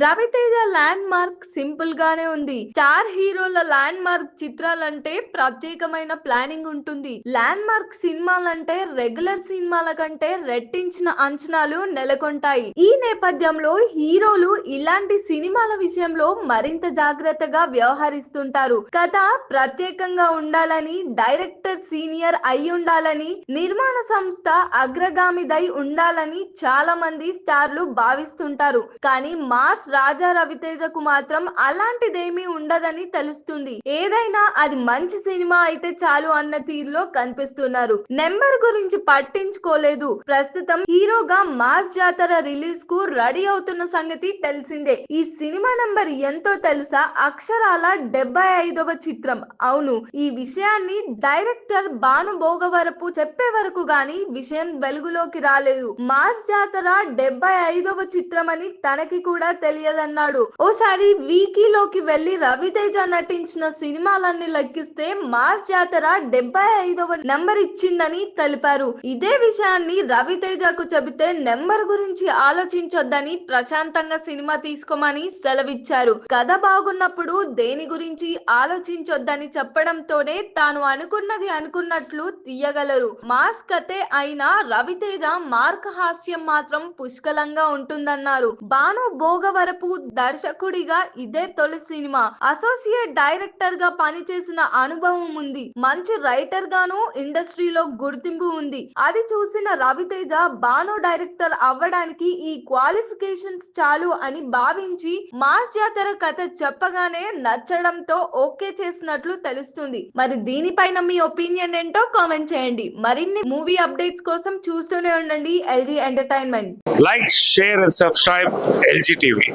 Raviteja landmark simple గానే ఉంది. Star హీరోల ల్యాండ్ మార్క్ చిత్రాలంటే ప్రత్యేకమైన ప్లానింగ్ ఉంటుంది. ల్యాండ్ మార్క్ సినిమాలంటే రెగ్యులర్ సినిమాల కంటే రెట్టించిన అంచనాలు నెలకొంటాయి. ఈ నేపథ్యంలో హీరోలు ఇలాంటి సినిమాల విషయంలో మరింత జాగ్రత్తగా వ్యవహరిస్తుంటారు. కథ ప్రత్యేకంగా ఉండాలని డైరెక్టర్ సీనియర్ అయి ఉండాలని నిర్మాణ సంస్థ అగ్రగామిదై ఉండాలని చాలా మంది స్టార్లు భావిస్తుంటారు. కానీ మాస్ రాజా రవితేజకు మాత్రం అలాంటిదేమీ ఉండదని తెలుస్తుంది. ఏదైనా అది మంచి సినిమా అయితే చాలు అన్న తీరులో కనిపిస్తున్నారు. నెంబర్ గురించి పట్టించుకోలేదు. ప్రస్తుతం హీరోగా మాస్ జాతర రిలీజ్కు రెడీ అవుతున్న సంగతి తెలిసిందే. ఈ సినిమా నంబర్ ఎంతో తెలుసా? అక్షరాల డెబ్బై ఐదవ చిత్రం. అవును ఈ విషయాన్ని డైరెక్టర్ భాను భోగవరపు చెప్పే వరకు గాని విషయం వెలుగులోకి రాలేదు. మాస్ జాతర డెబ్బై ఐదవ చిత్రం అని తనకి కూడా తెలియదన్నాడు. ఓసారి వీకీలోకి వెళ్ళి రవితేజ నటించిన సినిమాలన్నీ లెక్కిస్తే మాస్ జాతర డెబ్బై ఐదవ నెంబర్ ఇచ్చిందని తెలిపారు. ఇదే విషయాన్ని రవితేజకు చెబితే నెంబర్ గురించి ఆలోచించొద్దని ప్రశాంతంగా సినిమా తీసుకోమని సెలవిచ్చారు. కథ బాగున్నప్పుడు దేని గురించి ఆలోచించొద్దని చెప్పడంతోనే తాను అనుకున్నది అనుకున్నట్లు తీయగలరు. మాస్ కథే అయినా రవితేజ మార్క్ హాస్యం మాత్రం పుష్కలంగా ఉంటుందన్నారు. బాను భోగవరపు దర్శకుడిగా ఇదే తొలి సినిమా. అసోసియేట్ డైరెక్టర్గా పనిచేసిన అనుభవం ఉంది. మంచి రైటర్ గాను ఇండస్ట్రీలో గుర్తింపు ఉంది. అది చూసిన రవితేజ బాను డైరెక్టర్ అవ్వడానికి ఈ క్వాలిఫికేషన్స్ చాలు అని భావించి మాస్ జాతర కథ చెప్పగానే నచ్చడంతో ఓకే చేసినట్లు తెలుస్తుంది. మరి దీనిపైన మీ ఒపీనియన్ ఏంటో కామెంట్ చేయండి. మరిన్ని మూవీ అప్డేట్స్ కోసం చూస్తూనే ఉండండి LG entertainment.